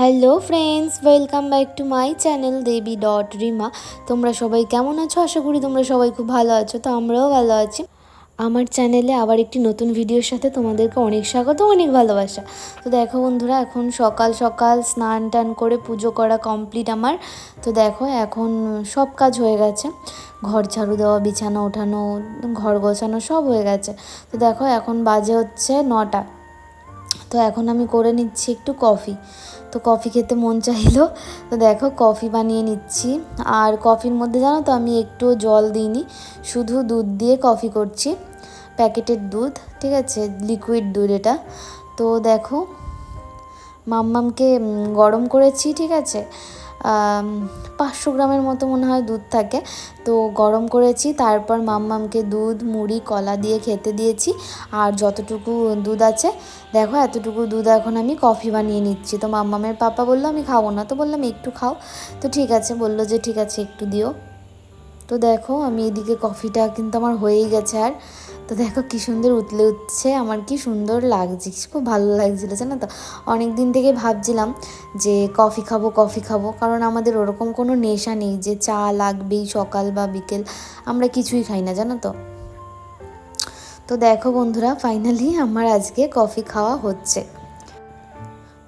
Hello friends welcome back to my channel Debi dot Rima তোমরা সবাই কেমন আছো? আশা করি তোমরা সবাই খুব ভালো আছো, তো আমরাও ভালো আছি। আমার চ্যানেলে আবার একটি নতুন ভিডিওর সাথে তোমাদেরকে অনেক স্বাগত, অনেক ভালোবাসা। তো দেখো বন্ধুরা, এখন সকাল সকাল স্নান টান করে পুজো করা কমপ্লিট আমার। তো দেখো, এখন সব কাজ হয়ে গেছে। ঘর ঝাড়ু দেওয়া, বিছানা ওঠানো, ঘর গোছানো সব হয়ে গেছে। তো দেখো, এখন বাজে হচ্ছে নটা। তো এখন আমি করে নিচ্ছি একটু কফি তো কফি খেতে মন চাইলো। তো দেখো কফি বানিয়ে নিচ্ছি। আর কফির মধ্যে জানো তো আমি একটু জল দিইনি, শুধু দুধ দিয়ে কফি করছি। প্যাকেটের দুধ, ঠিক আছে? লিকুইড দুধ এটা। তো দেখো মাম্মামকে গরম করেছি, ঠিক আছে? পাঁচশো গ্রামের মতো মনে হয় দুধ থাকে। তো গরম করেছি, তারপর মাম্মামকে দুধ, মুড়ি, কলা দিয়ে খেতে দিয়েছি। আর যতটুকু দুধ আছে, দেখো এতটুকু দুধ এখন আমি কফি বানিয়ে নিচ্ছি। তো মাম্মামের পাপা বলল, আমি খাব না। তো বললাম, একটু খাও। তো ঠিক আছে, বলল যে, ঠিক আছে, একটু দিও। তো দেখো, আমি এদিকে কফিটা কিন্তু আমার হয়েই গেছে আর। তো দেখো কী সুন্দর উতলে উঠছে, আমার কি সুন্দর লাগছে খুব ভালো লাগছিল, জানো তো? অনেক দিন থেকে ভাবছিলাম যে কফি খাব কফি খাব, কারণ আমাদের ওরকম কোনো নেশা নেই যে চা লাগবেই সকাল বা বিকেল, আমরা কিছুই খাই না, জানো তো? তো দেখো বন্ধুরা ফাইনালি আমার আজকে কফি খাওয়া হচ্ছে।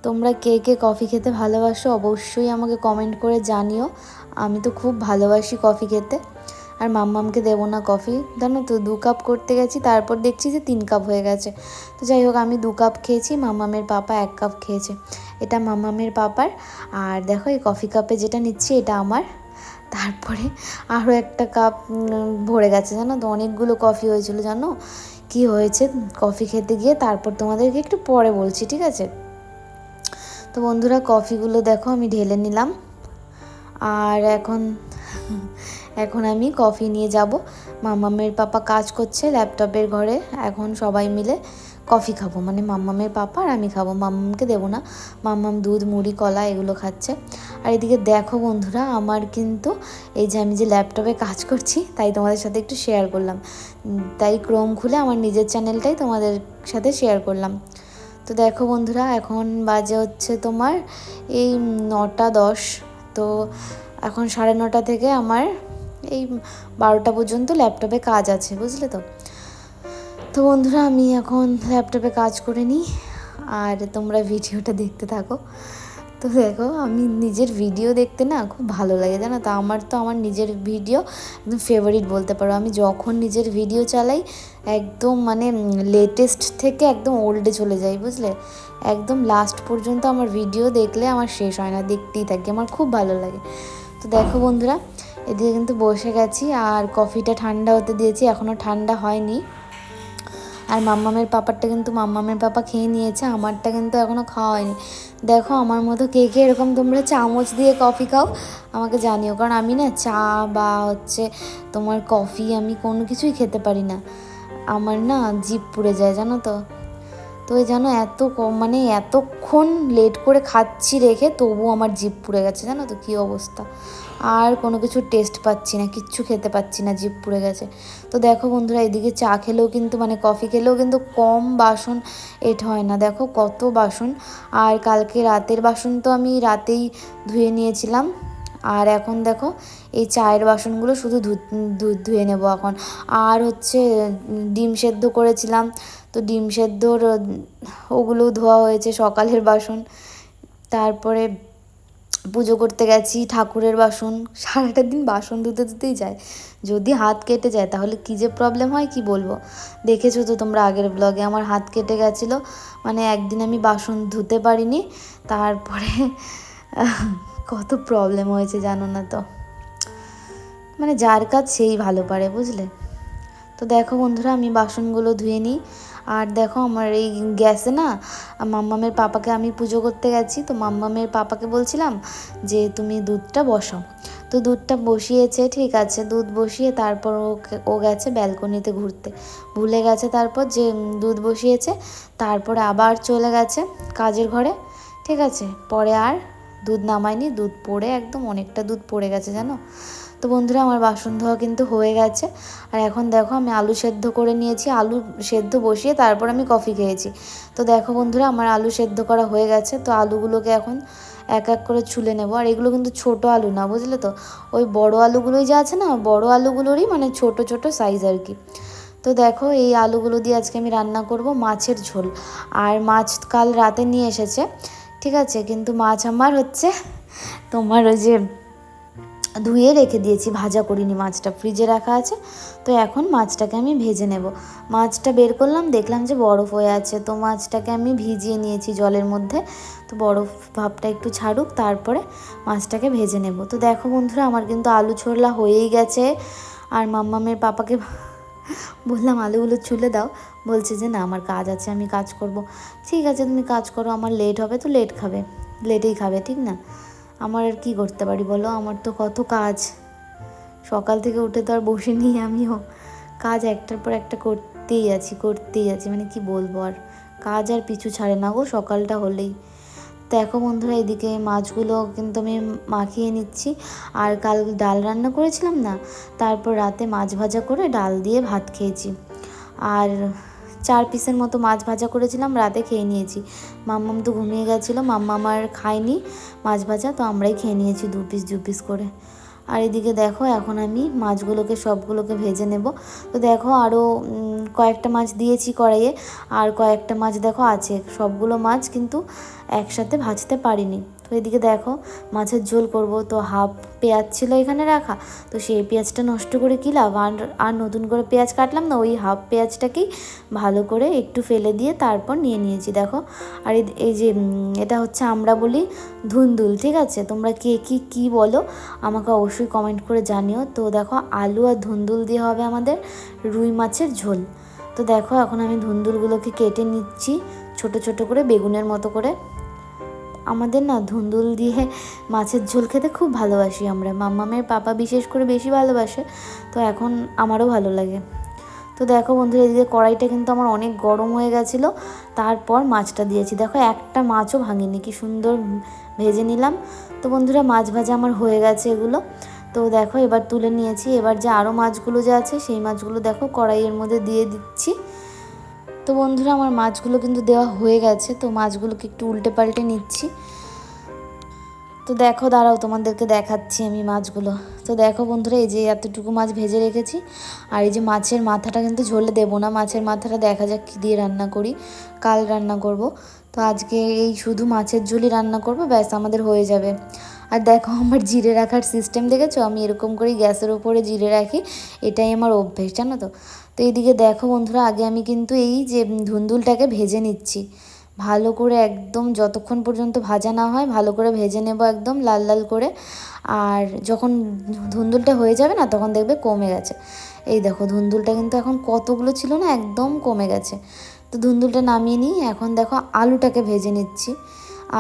তোমরা কে কে কফি খেতে ভালোবাসো অবশ্যই আমাকে কমেন্ট করে জানিও। আমি তো খুব ভালোবাসি কফি খেতে। আর মাম্মামকে দেবো না কফি। জানো তো, দু কাপ করতে গেছি, তারপর দেখছি যে তিন কাপ হয়ে গেছে। তো যাই হোক, আমি দু কাপ খেয়েছি, মাম্মামের পাপা এক কাপ খেয়েছে। এটা মাম্মামের পাপার, আর দেখো এই কফি কাপে যেটা নিচ্ছি, এটা আমার। তারপরে আরও একটা কাপ ভরে গেছে, জানো তো, অনেকগুলো কফি হয়েছিল, জানো? কি হয়েছে? কফি খেতে গিয়ে তারপর তোমাদেরকে একটু পরে বলছি, ঠিক আছে? তো বন্ধুরা, কফিগুলো দেখো, আমি ঢেলে নিলাম। আর এখন এখন আমি কফি নিয়ে যাব। মাম্মামের পাপা কাজ করছে ল্যাপটপের ঘরে। এখন সবাই মিলে কফি খাব। মানে মাম্মামের পাপা আর আমি খাব। মাম্মামকে দেবো না। মাম্মাম দুধ, মুড়ি, কলা এগুলো খাচ্ছে। আর এদিকে দেখো বন্ধুরা, আমার কিন্তু এই যে আমি যে ল্যাপটপে কাজ করছি, তাই তোমাদের সাথে একটু শেয়ার করলাম। তাই ক্রোম খুলে আমার নিজের চ্যানেলটাই তোমাদের সাথে শেয়ার করলাম। তো দেখো বন্ধুরা, এখন বাজে হচ্ছে তোমার এই নটা দশ। তো এখন সাড়ে নটা থেকে আমার এই বারোটা পর্যন্ত ল্যাপটপে কাজ আছে, বুঝলে তো? তো বন্ধুরা, আমি এখন ল্যাপটপে কাজ করে নিই, আর তোমরা ভিডিওটা দেখতে থাকো। তো দেখো, আমি নিজের ভিডিও দেখতে না খুব ভালো লাগে, জানো তো? আমার তো আমার নিজের ভিডিও একদম ফেভারিট বলতে পারো। আমি যখন নিজের ভিডিও চালাই, একদম মানে লেটেস্ট থেকে একদম ওল্ডে চলে যাই, বুঝলে? একদম লাস্ট পর্যন্ত আমার ভিডিও দেখলে আমার শেষ হয় না, দেখতেই থাকি, আমার খুব ভালো লাগে। তো দেখো বন্ধুরা এদিকে কিন্তু বসে গেছি আর কফিটা ঠান্ডা হতে দিয়েছি এখনও ঠান্ডা হয়নি। আর মাম্মামের পাপারটা কিন্তু মাম্মামের পাপা খেয়ে নিয়েছে, আমারটা কিন্তু এখনও খাওয়া হয়নি। দেখো আমার মতো কে কে এরকম তোমরা চামচ দিয়ে কফি খাও, আমাকে জানিও। কারণ আমি না চা বা হচ্ছে তোমার কফি আমি কোনো কিছুই খেতে পারি না। আমার না জিপ পুড়ে যায়, জানো তো? তো ওই জানো এত কম মানে এতক্ষণ লেট করে খাচ্ছি রেখে তবু আমার জিপ পুড়ে গেছে, জানো তো কী অবস্থা। আর কোনো কিছু টেস্ট পাচ্ছি না, কিচ্ছু খেতে পাচ্ছি না জিপ পুড়ে গেছে। তো দেখো বন্ধুরা, এদিকে চা খেলেও কিন্তু মানে কফি খেলেও কিন্তু কম বাসন এট হয় না। দেখো কত বাসন। আর কালকে রাতের বাসন তো আমি রাতেই ধুয়ে নিয়েছিলাম। আর এখন দেখো এই চায়ের বাসনগুলো শুধু ধুয়ে নেব এখন। আর হচ্ছে, ডিম সেদ্ধ করেছিলাম। তো ডিম সেদ্ধর ওগুলোও ধোয়া হয়েছে সকালের বাসন। তারপরে পুজো করতে গেছি, ঠাকুরের বাসন। সারাটা দিন বাসন ধুতে ধুতেই যায়। যদি হাত কেটে যায়, তাহলে কী যে প্রবলেম হয়, কি বলব? দেখেছ তো তোমরা আগের ব্লগে আমার হাত কেটে গেছিল। মানে একদিন আমি বাসন ধুতে পারিনি। তারপরে কত প্রবলেম হয়েছে জানো না তো। মানে যার কাজ সেই ভালো পারে, বুঝলে? তো দেখো বন্ধুরা, আমি বাসনগুলো ধুয়ে নিই। আর দেখো আমার এই গ্যাসে না, মাম্মামের পাপাকে আমি পুজো করতে গেছি। তো মাম্মামের পাপাকে বলছিলাম যে, তুমি দুধটা বসাও। তো দুধটা বসিয়েছে, ঠিক আছে, দুধ বসিয়ে তারপর ওকে, ও গেছে ব্যালকনিতে ঘুরতে। ভুলে গেছে তারপর যে দুধ বসিয়েছে, তারপরে আবার চলে গেছে কাজের ঘরে, ঠিক আছে? পরে আর দুধ নামায়নি, দুধ পড়ে একদম অনেকটা দুধ পড়ে গেছে, জানো? তো বন্ধুরা, আমার বাসন ধোয়া কিন্তু হয়ে গেছে। আর এখন দেখো, আমি আলু সেদ্ধ করে নিয়েছি। আলু সেদ্ধ বসিয়ে তারপর আমি কফি খেয়েছি। তো দেখো বন্ধুরা, আমার আলু সেদ্ধ করা হয়ে গেছে। তো আলুগুলোকে এখন এক এক করে ছুলে নেব। আর এগুলো কিন্তু ছোট আলু না, বুঝলে তো? ওই বড় আলুগুলোই যা আছে না, বড় আলুগুলোরই মানে ছোট ছোট সাইজ আর কি। তো দেখো, এই আলুগুলো দিয়ে আজকে আমি রান্না করব মাছের ঝোল। আর মাছ কাল রাতে নিয়ে এসেছে, ঠিক আছে? কিন্তু মাছ আমার হচ্ছে তোমার ওই যে ধুয়ে রেখে দিয়েছি, ভাজা করিনি, মাছটা ফ্রিজে রাখা আছে। তো এখন মাছটাকে আমি ভেজে নেব। মাছটা বের করলাম, দেখলাম যে বরফ হয়ে আছে, তো মাছটাকে আমি ভিজিয়ে নিয়েছি জলের মধ্যে। তো বরফ ভাবটা একটু ছাড়ুক, তারপরে মাছটাকে ভেজে নেব। তো দেখো বন্ধুরা, আমার কিন্তু আলু ছোড়লা হয়েই গেছে। আর মাম্মামের পাপাকে বললাম, আলুগুলো ছুলে দাও। বলছে যে, না, আমার কাজ আছে, আমি কাজ করব। ঠিক আছে, তুমি কাজ করো, আমার লেট হবে, তো লেট খাবে লেটেই খাবে, ঠিক না? আমার আর কী করতে পারি বলো? আমার তো কত কাজ। সকাল থেকে উঠে তো আর বসে নিই আমিও। কাজ একটার পর একটা করতেই আছি করতেই আছি। মানে কি বলব আর? কাজ আর পিছু ছাড়ে না গো, সকালটা হলেই। দেখো বন্ধুরা, এদিকে মাছগুলো কিন্তু আমি মাখিয়ে নিচ্ছি। আর কাল ডাল রান্না করেছিলাম না? তারপর রাতে মাছ ভাজা করে ডাল দিয়ে ভাত খেয়েছি। আর চার পিসের মতো মাছ ভাজা করেছিলাম, রাতে খেয়ে নিয়েছি। মাম্মাম তো ঘুমিয়ে গেছিল মাম্মা আমার খায়নি মাছ ভাজা, তো আমরাই খেয়ে নিয়েছি দু পিস দু পিস করে। আর এদিকে দেখো, এখন আমি মাছগুলোকে, সবগুলোকে ভেজে নেব। তো দেখো আরও কয়েকটা মাছ দিয়েছি কড়াইয়ে, আর কয়েকটা মাছ দেখো আছে। সবগুলো মাছ কিন্তু একসাথে ভাজতে পারিনি। তো এদিকে দেখো, মাছের ঝোল করব। তো হাফ পেঁয়াজ ছিল এখানে রাখা। তো সেই পেঁয়াজটা নষ্ট করে কী লাভ? আর আর নতুন করে পেঁয়াজ কাটলাম না, ওই হাফ পেঁয়াজটাকেই ভালো করে একটু ফেলে দিয়ে তারপর নিয়ে নিয়েছি, দেখো। আর এই যে এটা হচ্ছে আমরা বলি ধুন্দুল, ঠিক আছে? তোমরা কে কী কী বলো, আমাকে অবশ্যই কমেন্ট করে জানিও। তো দেখো, আলু আর ধুন্দুল দিয়ে হবে আমাদের রুই মাছের ঝোল। তো দেখো, এখন আমি ধুন্দুলগুলোকে কেটে নিচ্ছি, ছোট ছোট করে বেগুনের মতো করে। আমাদের না ধুন্দুল দিয়ে মাছের ঝোল খেতে খুব ভালোবাসি আমরা। মাম্মামের পাপা বিশেষ করে বেশি ভালোবাসে, তো এখন আমারও ভালো লাগে। তো দেখো বন্ধুরা এদিকে কড়াইটা কিন্তু আমার অনেক গরম হয়ে গেছিল, তারপর মাছটা দিয়েছি। দেখো একটা মাছও ভাঙিনি, কি সুন্দর ভেজে নিলাম। তো বন্ধুরা, মাছ ভাজা আমার হয়ে গেছে এগুলো। তো দেখো এবার তুলে নিয়েছি, এবার যে আরও মাছগুলো যে আছে, সেই মাছগুলো দেখো কড়াইয়ের মধ্যে দিয়ে দিচ্ছি। তো বন্ধুরা, আমার মাছগুলো কিন্তু দেওয়া হয়ে গেছে, তো মাছগুলোকে একটু উল্টে পাল্টে নিচ্ছি। তো দেখো, দাঁড়াও, তোমাদেরকে দেখাচ্ছি আমি মাছগুলো। তো দেখো বন্ধুরা, এই যে এতটুকু মাছ ভেজে রেখেছি, আর এই যে মাছের মাথাটা কিন্তু ঝোলে দেবো না, মাছের মাথাটা দেখা যাক কী দিয়ে রান্না করি, কাল রান্না করব। তো আজকে এই শুধু মাছের ঝোলই রান্না করব, ব্যাস, আমাদের হয়ে যাবে। আর দেখো আমার জিরে রাখার সিস্টেম দেখেছ? আমি এরকম করেই গ্যাসের ওপরে জিরে রাখি, এটাই আমার অভ্যেস, জানো তো? তো এইদিকে দেখো বন্ধুরা, আগে আমি কিন্তু এই যে ধুন্দুলটাকে ভেজে নিচ্ছি। ভালো করে একদম যতক্ষণ পর্যন্ত ভাজা না হয়, ভালো করে ভেজে নেব একদম লাল লাল করে। আর যখন ধুন্দুলটা হয়ে যাবে না, তখন দেখবে কমে গেছে। এই দেখো, ধুন্দুলটা কিন্তু এখন কতগুলো ছিল না, একদম কমে গেছে। তো ধুন্দুলটা নামিয়ে নিই, এখন দেখো আলুটাকে ভেজে নিচ্ছি।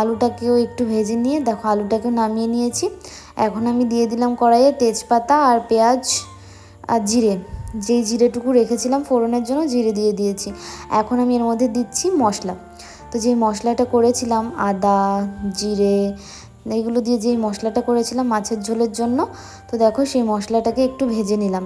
আলুটাকেও একটু ভেজে নিয়ে, দেখো আলুটাকেও নামিয়ে নিয়েছি। এখন আমি দিয়ে দিলাম কড়াইয়ে তেজপাতা আর পেঁয়াজ আর জিরে। যেই জিরেটুকু রেখেছিলাম ফোড়নের জন্য জিরে দিয়ে দিয়েছি। এখন আমি এর মধ্যে দিচ্ছি মশলা। তো যেই মশলাটা করেছিলাম, আদা, জিরে এইগুলো দিয়ে যেই মশলাটা করেছিলাম মাছের ঝোলের জন্য, তো দেখো সেই মশলাটাকে একটু ভেজে নিলাম।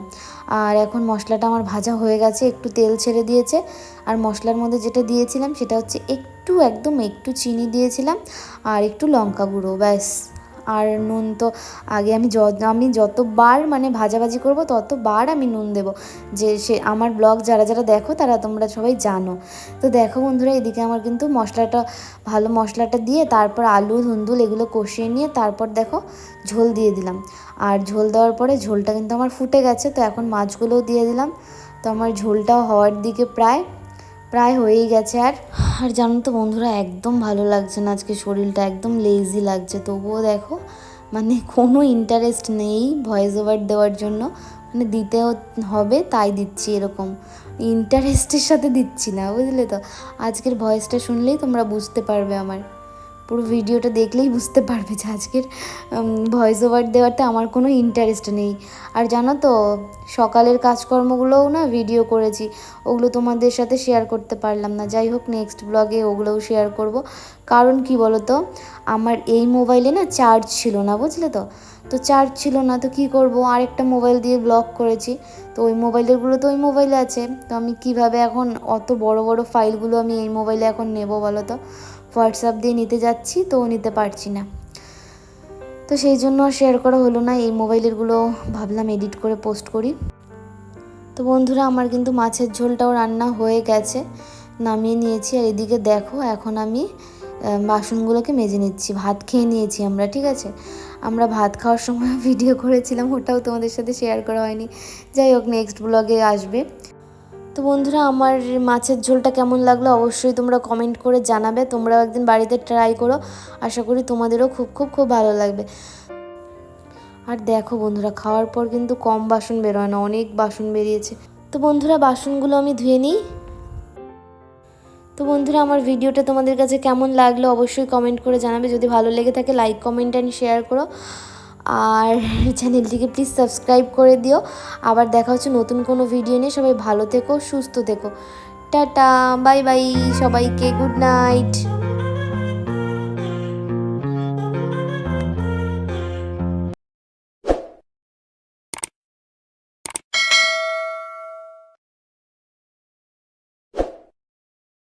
আর এখন মশলাটা আমার ভাজা হয়ে গেছে, একটু তেল ছেড়ে দিয়েছে। আর মশলার মধ্যে যেটা দিয়েছিলাম সেটা হচ্ছে একটু, একদম একটু চিনি দিয়েছিলাম, আর একটু লঙ্কা গুঁড়ো, ব্যাস। আর নুন তো আগে আমি আমি যতবার মানে ভাজাভাজি করব, ততবার আমি নুন দেব। যে সে, আমার ব্লগ যারা যারা দেখো, তারা তোমরা সবাই জানো। তো দেখো বন্ধুরা, এদিকে আমার কিন্তু মশলাটা, ভালো মশলাটা দিয়ে তারপর আলু, ধুন্দুল এগুলো কষিয়ে নিয়ে তারপর দেখো ঝোল দিয়ে দিলাম। আর ঝোল দেওয়ার পরে ঝোলটা কিন্তু আমার ফুটে গেছে, তো এখন মাছগুলোও দিয়ে দিলাম। তো আমার ঝোলটাও হওয়ার দিকে প্রায় প্রায় হয়েই গেছে আর। আর জানো তো বন্ধুরা, একদম ভালো লাগছে না আজকে শরীরটা, একদম লেজি লাগছে। তবুও দেখো মানে কোনো ইন্টারেস্ট নেই ভয়েস ওভার দেওয়ার জন্য। মানে দিতে হবে, তাই দিচ্ছি এরকম। ইন্টারেস্টের সাথে দিচ্ছি না, বুঝলে তো? আজকের ভয়েসটা শুনলেই তোমরা বুঝতে পারবে আমার। পুরো ভিডিওটা দেখলেই বুঝতে পারবে যে আজকের ভয়েস ওভার দেওয়াতে আমার কোনো ইন্টারেস্ট নেই। আর জানো তো, সকালের কাজকর্মগুলোও না ভিডিও করেছি, ওগুলো তোমাদের সাথে শেয়ার করতে পারলাম না। যাই হোক নেক্সট ব্লগে ওগুলোও শেয়ার করব। কারণ কি বলো তো আমার এই মোবাইলে না চার্জ ছিল না, বুঝলে তো? তো চার্জ ছিল না, তো কি করব? আরেকটা মোবাইল দিয়ে ব্লগ করেছি। তো ওই মোবাইলেরগুলো তো ওই মোবাইলে আছে। তো আমি কীভাবে এখন অত বড় বড় ফাইলগুলো আমি এই মোবাইলে এখন নেব বলো তো হোয়াটসঅ্যাপ দিয়ে নিতে যাচ্ছি, তো নিতে পারছি না। তো সেই জন্য শেয়ার করা হলো না, এই মোবাইলেরগুলো ভাবলাম এডিট করে পোস্ট করি। তো বন্ধুরা, আমার কিন্তু মাছের ঝোলটাও রান্না হয়ে গেছে, নামিয়ে নিয়েছি। আর এদিকে দেখো, এখন আমি বাসনগুলোকে মেজে নিচ্ছি। ভাত খেয়ে নিয়েছি আমরা, ঠিক আছে? আমরা ভাত খাওয়ার সময় ভিডিও করেছিলাম, ওটাও তোমাদের সাথে শেয়ার করা হয়নি। যাই হোক নেক্সট ব্লগে আসবে। তো বন্ধুরা, আমার মাছের ঝোলটা কেমন লাগল অবশ্যই তোমরা কমেন্ট করে জানাবে। তোমরাও একদিন বাড়িতে ট্রাই করো। আশা করি তোমাদেরও খুব খুব খুব ভালো লাগবে। আর দেখো বন্ধুরা, খাওয়ার পর কিন্তু কম বাসন বেরোয় না, অনেক বাসন বেরিয়েছে। তো বন্ধুরা, বাসনগুলো আমি ধুয়ে নিই। তো বন্ধুরা, আমার ভিডিওটা তোমাদের কাছে কেমন লাগল অবশ্যই কমেন্ট করে জানাবে। যদি ভালো লেগে থাকে লাইক কমেন্ট অ্যান্ড শেয়ার করো। আর চ্যানেলটিকে প্লিজ সাবস্ক্রাইব করে দিও। আবার দেখা হচ্ছে নতুন কোনো ভিডিও নিয়ে। সবাই ভালো থেকো, সুস্থ থেকো। টাটা বাই বাই সবাইকে গুড নাইট